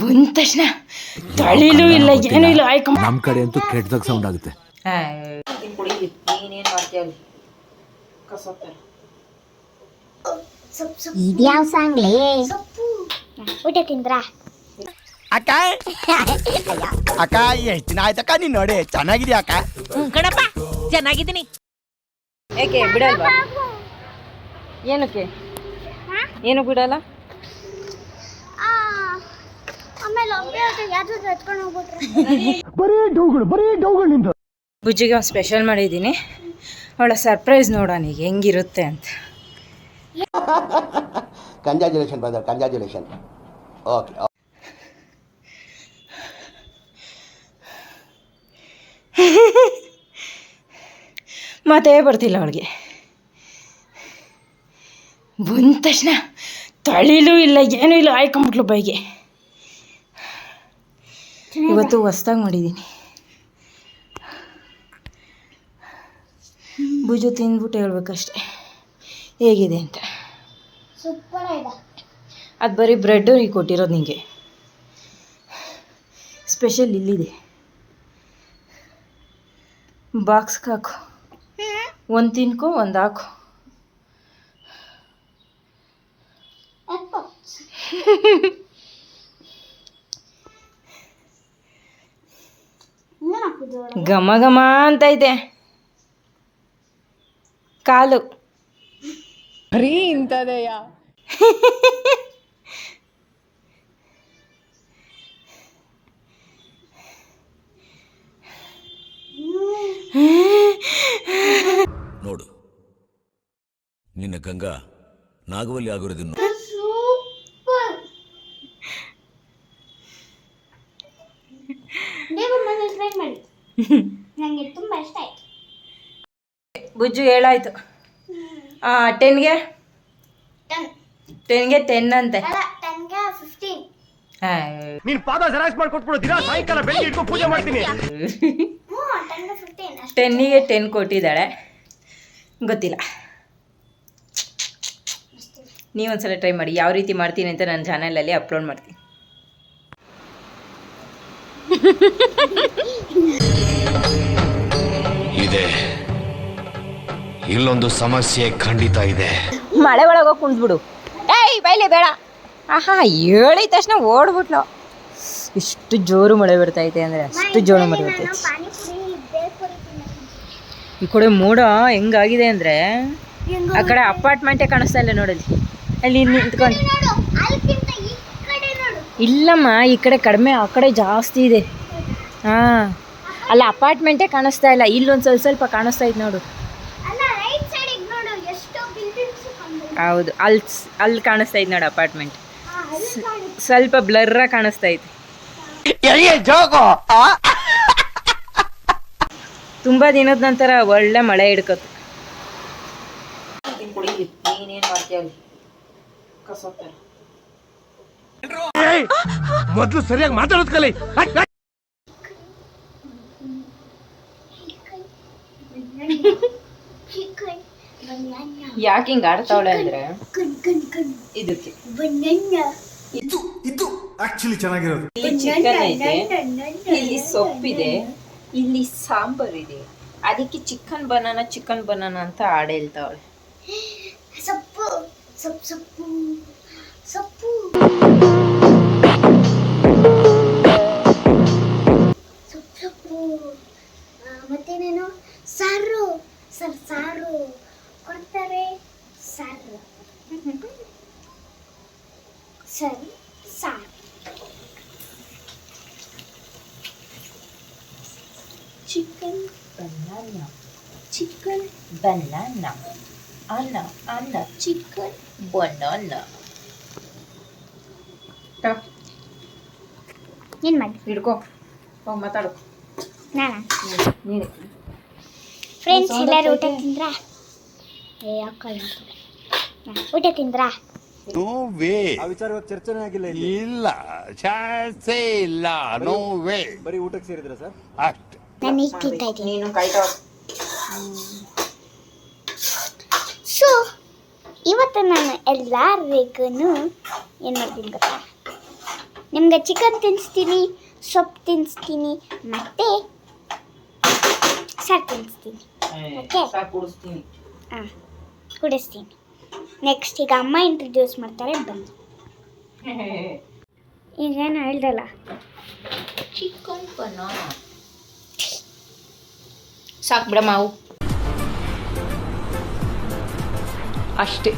ಬಂದ ತಕ್ಷಣ ತಳಿಲೂ ಇಲ್ಲ ಏನೂ ಇಲ್ಲ. ಆಯ್ಕೊಂಬ ನಮ್ಮ ಕಡೆ ಅಂತೂ ಕೆಟ್ಟದಾಗ ಸೌಂಡ್ ಆಗುತ್ತೆ. ನೀನೇನು ಮಾಡ್ತೀಯ ಇದ್ಯಾವ ಸಾಂಗ್ಲೇ ಊಟ ತಿಂದ್ರಾ? ಅಕ್ಕ? ಅಕ್ಕ ಎಷ್ಟು ದಿನ ಆಯ್ತಕ್ಕ ನೀನ್ ನೋಡಿ? ಚೆನ್ನಾಗಿದ್ಯಾ ಅಕ್ಕ? ಹ್ಞೂ ಕಣಪ್ಪ ಚೆನ್ನಾಗಿದ್ದೀನಿ. ಏಕೆ ಬಿಡಲ್ವಾ? ಏನಕ್ಕೆ? ಏನು ಬಿಡಲ್ಲ? ಆಮೇಲೆ ಒಬ್ಬರೇ ಬರೀ ಎತ್ಕೊಂಡು ಹೋಗ್ಬಿಟ್ರೆ. ಬುಜ್ಜಿಗೆ ಒಂದು ಸ್ಪೆಷಲ್ ಮಾಡಿದ್ದೀನಿ. ಅವಳ ಸರ್ಪ್ರೈಸ್ ನೋಡೋಣ ಈಗ ಹೆಂಗಿರುತ್ತೆ ಅಂತ. ಕಂಗ್ರಾಚುಲೇಷನ್ ಬ್ರದರ್ ಕಂಗ್ರಾಚುಲೇಷನ್ ಓಕೆ ಮತ್ತೆ ಬರ್ತಿಲ್ಲ ಅವಳಿಗೆ. ಬಂದ ತಕ್ಷಣ ತಳಿಲೂ ಇಲ್ಲ ಏನೂ ಇಲ್ಲ ಆಯ್ಕೊಂಬಿಟ್ಲು ಬೈಗೆ ಇವತ್ತು ಹೊಸ್ದಾಗಿ ಮಾಡಿದ್ದೀನಿ ಬುಜು ತಿಂದ್ಬಿಟ್ಟು ಹೇಳ್ಬೇಕಷ್ಟೆ. ಹೇಗಿದೆ ಅಂತ? ಸೂಪರ್ ಅದು ಬರೀ ಬ್ರೆಡ್ಡು ಈಗ ಕೊಟ್ಟಿರೋದು ನಿಮಗೆ ಸ್ಪೆಷಲ್ ಇಲ್ಲಿದೆ. ಬಾಕ್ಸ್ಗೆ ಹಾಕು. ಒಂದು ತಿನ್ಕೊ ಒಂದು ಹಾಕು. ಘಮ ಘಮ ಅಂತ ಇದೆ ಕಾಲು ನೋಡು. ನಿನ್ನ ಗಂಗಾ ನಾಗವಲ್ಲಿ ಆಗಿರೋದನ್ನು ಮಾಡಿ. ನನಗೆ ತುಂಬ ಇಷ್ಟ ಆಯ್ತು. ಬುಜ್ಜು ಹೇಳಾಯ್ತು ಟೆನ್ಗೆ ಟೆನ್ ಟೆನ್ಗೆ ಟೆನ್ ಅಂತೆ. ಅಲ್ಲ ಟೆನ್ಗೆ ಫಿಫ್ಟೀನ್ ನೀನ್ ಪಾದ ಜೆರಾಕ್ಸ್ ಮಾಡ್ಕೊಟ್ಬಿಡು ದಿನ ಸಾಯಂಕಾಲ ಬೆಳಿಗ್ಗೆ ಇಟ್ಕೊಂಡು ಪೂಜೆ ಮಾಡ್ತೀನಿ. ಹ್ಞೂ ಟೆನ್ಗೆ ಫಿಫ್ಟೀನ್ ಅಷ್ಟೇ. ಟೆನ್ನಿಗೆ ಟೆನ್ ಕೊಟ್ಟಿದ್ದಾಳೆ. ಗೊತ್ತಿಲ್ಲ. ನೀವೊಂದ್ಸಲ ಟ್ರೈ ಮಾಡಿ. ಯಾವ ರೀತಿ ಮಾಡ್ತೀನಿ ಅಂತ ನನ್ನ ಚಾನಲಲ್ಲಿ ಅಪ್ಲೋಡ್ ಮಾಡ್ತೀನಿ. ಇಲ್ಲೊಂದು ಸಮಸ್ಯೆ ಖಂಡಿತ ಇದೆ. ಮಳೆ ಒಳಗೋಗಿ ಕುಂದ್ಬಿಡು. ಏಯ್, ಬೈಲೆ, ಬೇಡ. ಆಹಾ, ಹೇಳಿದ ತಕ್ಷಣ ಓಡ್ಬಿಟ್ಲು. ಇಷ್ಟು ಜೋರು ಮಳೆ ಬರ್ತೈತೆ ಅಂದ್ರೆ ಅಷ್ಟು ಜೋರು ಮಳೆ ಬರ್ತೈತೆ ಈ ಕಡೆ ಮೋಡ ಹೆಂಗಾಗಿದೆ ಅಂದ್ರೆ ಆ ಕಡೆ ಅಪಾರ್ಟ್ಮೆಂಟೇ ಕಾಣಿಸ್ತಾ ಇಲ್ಲ ನೋಡಲ್ಲಿ. ಅಲ್ಲಿ ನಿಂತ್ಕೊಂಡು. ಇಲ್ಲಮ್ಮ, ಈ ಕಡೆ ಕಡಿಮೆ, ಆ ಕಡೆ ಜಾಸ್ತಿ ಇದೆ. ಹಾ, ಅಲ್ಲ ಅಪಾರ್ಟ್ಮೆಂಟೇ ಕಾಣಿಸ್ತಾ ಇಲ್ಲ. ಇಲ್ಲೊಂದು ಸ್ವಲ್ಪ ಸ್ವಲ್ಪ ಕಾಣಿಸ್ತಾ ಇದೆ ನೋಡು ಅಲ್ಲ ರೈಟ್ ಸೈಡಿಗೆ ನೋಡು ಎಷ್ಟೋ ಬಿಲ್ಡಿಂಗ್ಸ್ ಕಂಡು ಹೌದು ಅಲ್ಲಿ ಅಲ್ಲಿ ಕಾಣಿಸ್ತಾ ಇದೆ ನೋಡಿ ಅಪಾರ್ಟ್ಮೆಂಟ್ ಸ್ವಲ್ಪ ಬ್ಲರ್ ಕಾಣಿಸ್ತಾ ಇದೆ. ತುಂಬಾ ತುಂಬ ದಿನದ ನಂತರ ಒಳ್ಳೆ ಮಳೆ ಹಿಡ್ಕತ್ತು ಮೊದಲು ಸರಿಯಾಗಿ ಮಾತಾಡೋದು ಕಲಿ. ಯಾಕೆ ಹಿಂಗೆ ಆಡ್ತಾವಳೆ ಅಂದ್ರೆ? ಕಣ್ ಕಣ್ ಕಣ್. ಇದಕ್ಕೆ. ಇದು ಇದು ಆಕ್ಚುಲಿ ಚೆನ್ನಾಗಿರೋದು. ಇಲ್ಲಿ ಚಿಕನ್ ಐತೆ ಇಲ್ಲಿ ಸೊಪ್ಪಿದೆ. ಇಲ್ಲಿ ಸಾಂಬಾರ್ ಇದೆ. ಅದಕ್ಕೆ ಚಿಕನ್ ಬನಾನ ಚಿಕನ್ ಬನಾನ ಅಂತ ಆಡ ಹೇಳ್ತಾವಳೆ. ಸೊಪ್ಪು ಸೊಪ್ಪು ಸೊಪ್ಪು ಸೊಪ್ಪು. ಸೊಪ್ಪು ಸೊಪ್ಪು. ಮತ್ತೇನೇನು? ಸಾರು ಸರ್ ಸಾರು. ಕೊಡ್ತಾರೆ? ಸರ್ ಸರಿ sir chicken banana. Chicken banana. ಅನ್ನ ಅನ್ನ ಚಿಕನ್ ಬನಾನ. ಏನು ಮಾಡಿ ಹಿಡ್ಕೋ. ಹೋಗಿ ಮಾತಾಡು. ನಾನು? ನೀನು. ಫ್ರೆಂಡ್ಸ್ ಎಲ್ಲರೂ ಊಟ ತಿಂದ್ರಾ? ಏ ಅಕ್ಕಲ್ಲ ಊಟ ತಿಂದ್ರಾ? No way. ಆ ವಿಚಾರ ಚರ್ಚೆನೇ ಆಗಿಲ್ಲ ಇಲ್ಲ. ಚಾನ್ಸೇ ಇಲ್ಲ. No way. ಬರೀ ಊಟಕ್ಕೆ ಸೇರಿದ್ರ ಸರ್? ಅಷ್ಟೇ. ನಾನು ಈಗ ತಿಂತಾ ಇದ್ದೀನಿ. ನೀನು ಕಾಯ್ತಾ ಸೊ ಇವತ್ತು ನಾನು ಎಲ್ಲರಿಗೂ ಏನು ಮಾಡ್ತೀನಿ ಗೊತ್ತಾ? ನಿಮ್ಗೆ ಚಿಕನ್ ತಿನ್ನಿಸ್ತೀನಿ ಸೊಪ್ಪು ತಿನ್ನಿಸ್ತೀನಿ ಮತ್ತೆ ಸಾರು ತಿನ್ನಿಸ್ತೀನಿ ಓಕೆ ಕುಡಿಸ್ತೀನಿ. ಹಾಂ. ಕುಡಿಸ್ತೀನಿ. ನೆಕ್ಸ್ಟ್ ಈಗ ಅಮ್ಮ ಇಂಟ್ರೊಡ್ಯೂಸ್ ಮಾಡ್ತಾರೆ ಬನ್ನಿ. ಈಗೇನು ಹೇಳ್ದಲ್ಲ? ಚಿಕನ್ ಸಾಕು ಬಿಡಮ್ಮ ಮಾವು ಅಷ್ಟೇ.